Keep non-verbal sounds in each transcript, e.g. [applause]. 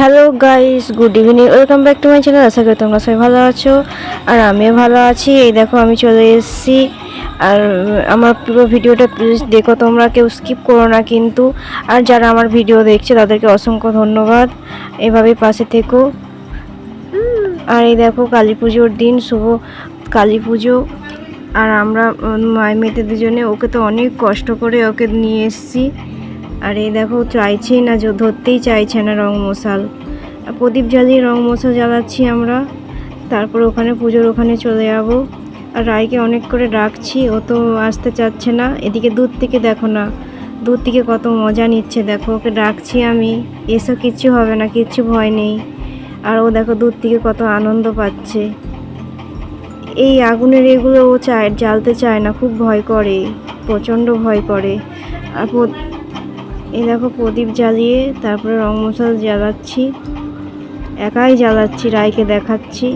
Hello guys good evening welcome back to my channel আশা করি তোমরা সবাই ভালো আছো। আর আমিও ভালো আছি। এই দেখো, আমি চলে এসেছি। আর আমার পুরো ভিডিওটা প্লিজ দেখো তোমরা। কেউ স্কিপ করো না কিন্তু। আর যারা আমার ভিডিও দেখছে, তাদেরকে অসংখ্য ধন্যবাদ। এভাবে পাশে থেকো। আর এই দেখো, কালী পুজোর দিন। শুভ কালী পুজো। আর আমরা মায় মেয়েদের জন্য ওকে তো অনেক কষ্ট করে ওকে নিয়ে এসেছি। আর এই দেখো, চাইছেই না ধরতেই চাইছে না রং মশাল। প্রদীপ জ্বালিয়ে রং মশাল জ্বালাচ্ছি আমরা। তারপর ওখানে পুজোর ওখানে চলে যাব। আর রায়কে অনেক করে ডাকছি, ও তো আসতে চাচ্ছে না। এদিকে দূর থেকে দেখো না, দূর থেকে কত মজা নিচ্ছে। দেখো, ওকে ডাকছি আমি এসব কিচ্ছু হবে না, কিচ্ছু ভয় নেই। আর ও দেখো দূর থেকে কত আনন্দ পাচ্ছে। এই আগুনের এগুলো ও চায়, জ্বালতে চায় না, খুব ভয় করে, প্রচণ্ড ভয় করে। আর এই দেখো প্রদীপ জ্বালিয়ে তারপরে রং মশাল জ্বালাচ্ছি। একাই জ্বালাচ্ছি, রায়কে দেখাচ্ছি।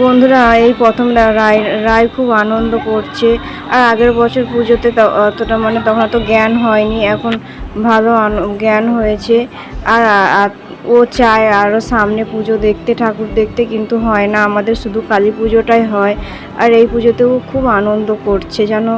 বন্ধুরা, এই প্রথম রায় রায় খুব আনন্দ করছে। আর আগের বছর পুজোতে অতটা মানে তখন অত জ্ঞান হয়নি, এখন ভালো জ্ঞান হয়েছে। আর ও চায় আরও সামনে পুজো দেখতে, ঠাকুর দেখতে, কিন্তু হয় না। আমাদের শুধু কালী পুজোটাই হয়। আর এই পুজোতেও খুব আনন্দ করছে যেন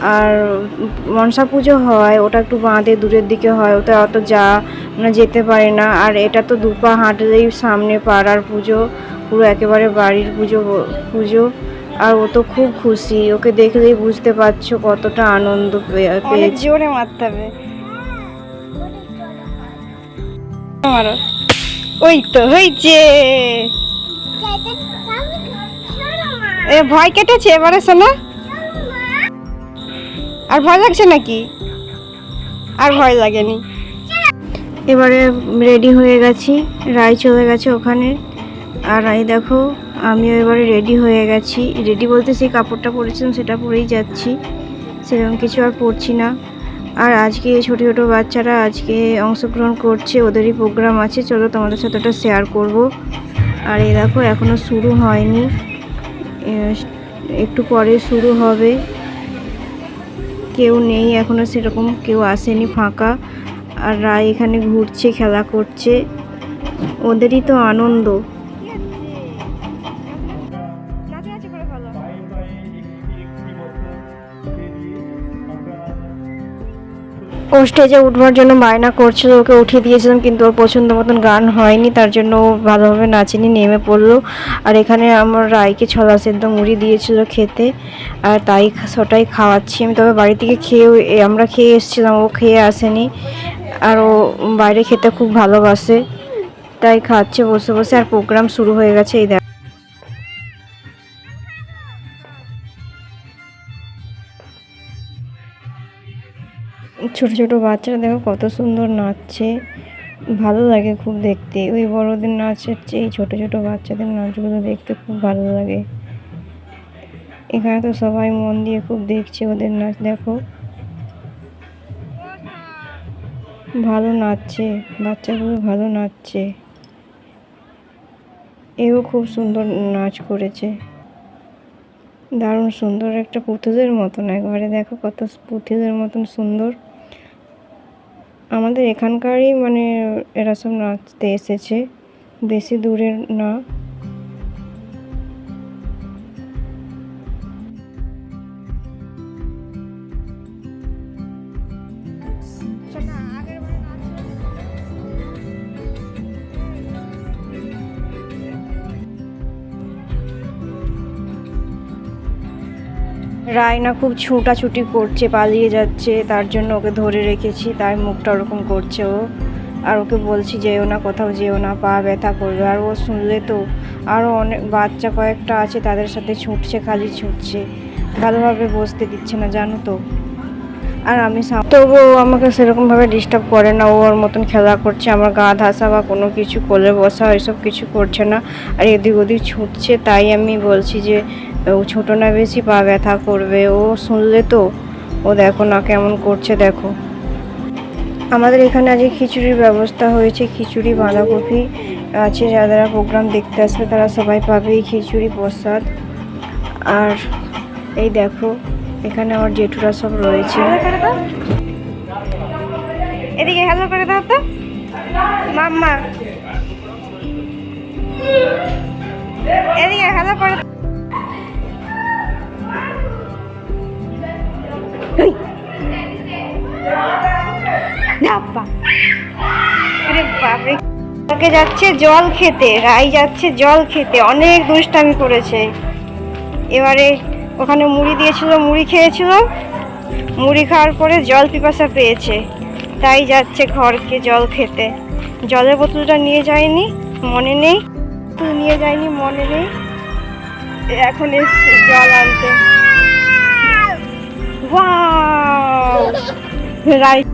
আর মনসা পুজো হয় ওটা একটু বাঁধে দূরের দিকে হয় ওটা অত যা মানে যেতে পারে না। আর এটা তো দুপা হাঁটলেই সামনে পাড়ার পুজো পুরো একেবারে বাড়ির পুজো পুজো। আর ও তো খুব খুশি ওকে দেখলেই বুঝতে পারছ কতটা আনন্দ পে- অনেক পেয়েছে। জোরে মারতে হবে। ওই তো হয়েছে। এ ভয় কেটেছে? এবারে শোনা। আর ভয় লাগছে নাকি? আর ভয় লাগেনি। এবারে রেডি হয়ে গেছি। রায় চলে গেছে ওখানে। আর এই দেখো, আমিও এবারে রেডি হয়ে গেছি। রেডি বলতে সেই কাপড়টা পরেছিলাম সেটা পরেই যাচ্ছি। সেরকম কিছু আর পরছি না। আর আজকে ছোটো ছোটো বাচ্চারা আজকে অংশগ্রহণ করছে, ওদেরই প্রোগ্রাম আছে। চলো তোমাদের সাথে ওটা শেয়ার করব। আর এই দেখো এখনও শুরু হয়নি। একটু পরে শুরু হবে। কেউ নেই এখনও সেরকম কেউ আসেনি ফাঁকা। আর রায় এখানে ঘুরছে, খেলা করছে। ওদেরই তো আনন্দ। স্টেজে উঠবার জন্য বায়না করছিল, ওকে উঠিয়ে দিয়েছিলাম, কিন্তু ওর পছন্দ মতন গান হয়নি, তার জন্য ও ভালোভাবে নাচেনি, নেমে পড়ল। আর এখানে আমার রায়কে ছলা সেদ্ধ মুড়ি দিয়েছিল খেতে, আর তাই সটাই খাওয়াচ্ছি আমি। তবে বাড়ি থেকে খেয়ে আমরা খেয়ে এসেছিলাম, ও খেয়ে আসেনি, আর ও বাইরে খেতে খুব ভালোবাসে, তাই খাচ্ছে, বসে বসে, আর প্রোগ্রাম শুরু হয়ে গেছে, এই ছোট ছোট বাচ্চারা দেখো কত সুন্দর নাচছে। ভালো লাগে খুব দেখতে। ওই বড়দের নাচের চেয়ে এই ছোট ছোট বাচ্চাদের নাচগুলো দেখতে খুব ভালো লাগে। এখানে তো সবাই মন দিয়ে খুব দেখছে ওদের নাচ, দেখো। ভালো নাচছে, বাচ্চাগুলো ভালো নাচছে। এও খুব সুন্দর নাচ করেছে। দারুণ সুন্দর একটা পুতুলের মতন একবারে, দেখো কত পুতুলের মতন সুন্দর। আমাদের এখানকারই মানে এরা সব নাচতে এসেছে। বেশি দূরের না। রায়না খুব ছুটাছুটি করছে, পালিয়ে যাচ্ছে, তার জন্য ওকে ধরে রেখেছি তার মুখটা ওরকম করছে ও। আর ওকে বলছি, যেও না কোথাও, যেও না, পা ব্যথা করবে। আর ও শুনলে তো আরও অনেক, বাচ্চা কয়েকটা আছে, তাদের সাথে ছুটছে, খালি ছুটছে। ভালোভাবে বসতে দিচ্ছে না, জানো তো। আর আমি তবুও ও আমাকে সেরকমভাবে ডিস্টার্ব করে না। ও ওর মতন খেলা করছে, আমার গা ধাসা বা কোনো কিছু কোলে বসা এসব কিছু করছে না। আর এদিক ওদিক ছুটছে, তাই আমি বলছি যে, ও ছোটো না, বেশি পা ব্যথা করবে। ও শুনলে তো? ও দেখো না, কেমন করছে দেখো। আমাদের এখানে আজকে খিচুড়ির ব্যবস্থা হয়েছে, খিচুড়ি, বাঁধাকপি আছে যারা প্রোগ্রাম দেখতে আসবে তারা সবাই পাবে এই খিচুড়ি প্রসাদ। আর এই দেখো এখানে আমার জেঠুরা সব রয়েছে। এদিকে হ্যালো করে দাও তো। মাম্মা। এদিকে হ্যালো করে। বাপরে। যাচ্ছে জল খেতে, রাই যাচ্ছে জল খেতে। অনেক দুষ্টামি করেছে। এবারে ওখানে মুড়ি দিয়েছিল, মুড়ি খেয়েছিল। মুড়ি খাওয়ার পরে জল পিপাসা পেয়েছে। তাই যাচ্ছে ঘরকে জল খেতে। জলের বোতলটা নিয়ে যায়নি, মনে নেই। বোতল নিয়ে যায়নি, মনে নেই। এখন এসছে জল আনতে। রাইট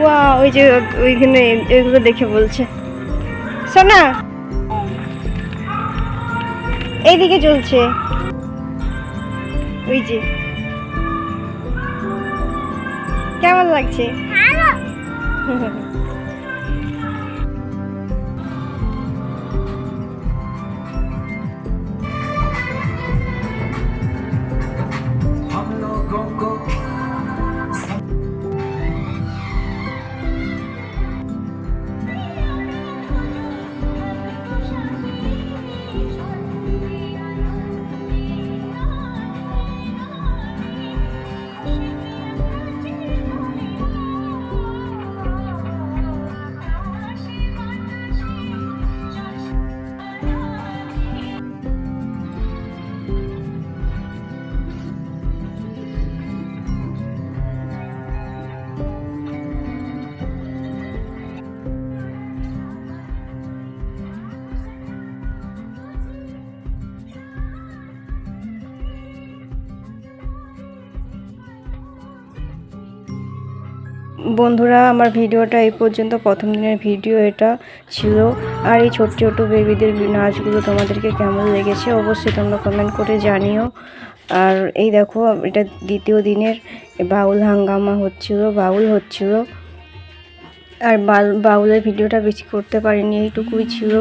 ওয়া ওই যে ওইখানে ওইগুলো দেখে বলছে। শোনা এইদিকে চলছে ওই যে। কেমন লাগছে? हम [laughs] বন্ধুরা, আমার ভিডিওটা এই পর্যন্ত। প্রথম দিনের ভিডিও এটা ছিল। আর এই ছোট ছোট বেবিদের নাচগুলো তোমাদেরকে কেমন লেগেছে অবশ্যই তোমরা কমেন্ট করে জানিও। আর এই দেখো, এটা দ্বিতীয় দিনের বাউল হাঙ্গামা হচ্ছিল, বাউল হচ্ছিল। আর বাউলের ভিডিওটা বেশি করতে পারিনি, এইটুকুই ছিল।